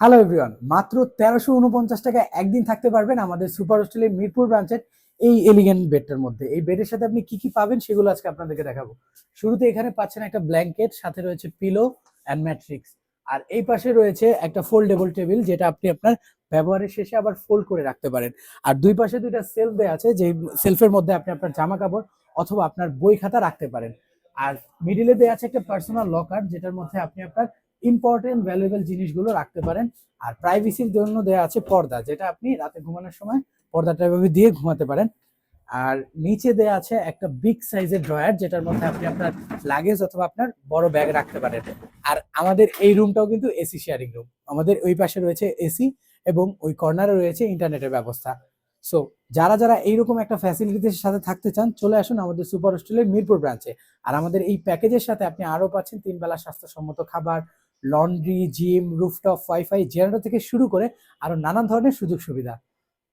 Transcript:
Hello everyone মাত্র তেরোশো উনপঞ্চাশ টাকা একদিন থাকতে পারবেন আমাদের সুপার হোস্টেলের মিরপুর ব্রাঞ্চের এই এলিগেন্ট বেডটার মধ্যে। এই বেডের সাথে আপনি কি কি পাবেন সেগুলো আজকে আপনাদেরকে দেখাবো। শুরুতে এখানে পাচ্ছেন একটা ব্ল্যাঙ্কেট সাথে রয়েছে পিলো অ্যান্ড ম্যাট্রিক্স আর এই পাশে রয়েছে একটা ফোল্ডেবল টেবিল যেটা আপনি আপনার ব্যবহারের শেষে আবার ফোল্ড করে রাখতে পারেন। আর দুই পাশে দুইটা সেলফ দেওয়া আছে, যে সেলফের মধ্যে আপনি আপনার জামা কাপড় অথবা আপনার বই খাতা রাখতে পারেন। আর মিডিলে দেওয়া আছে একটা পার্সোনাল লকার যেটার মধ্যে আপনি আপনার ইম্পর্টেন্ট ভ্যালুয়েবল জিনিসগুলো রাখতে পারেন। আর প্রাইভেসির জন্য দেওয়া আছে পর্দা, যেটা আপনি রাতে ঘুমানোর সময় পর্দাটা এভাবে দিয়ে ঘুমাতে পারেন। আর নিচে দেওয়া আছে একটা বিগ সাইজের ড্রয়ার যেটার মধ্যে আপনি আপনার লাগেজ অথবা আপনার বড় ব্যাগ রাখতে পারেন। আর আমাদের এই রুমটাও কিন্তু এসি শেয়ারিং রুম আমাদের ওই পাশে রয়েছে এসি এবং ওই কর্নারে রয়েছে ইন্টারনেটের ব্যবস্থা। সো যারা যারা এইরকম একটা ফ্যাসিলিটির সাথে থাকতে চান, চলে আসুন আমাদের সুপার হোস্টেলের মিরপুর ব্রাঞ্চে আর আমাদের এই প্যাকেজের সাথে আপনি আরও পাচ্ছেন তিন বেলা স্বাস্থ্যসম্মত খাবার laundry gym rooftop wifi generator থেকে শুরু করে আরও নানান ধরনের সুযোগ সুবিধা।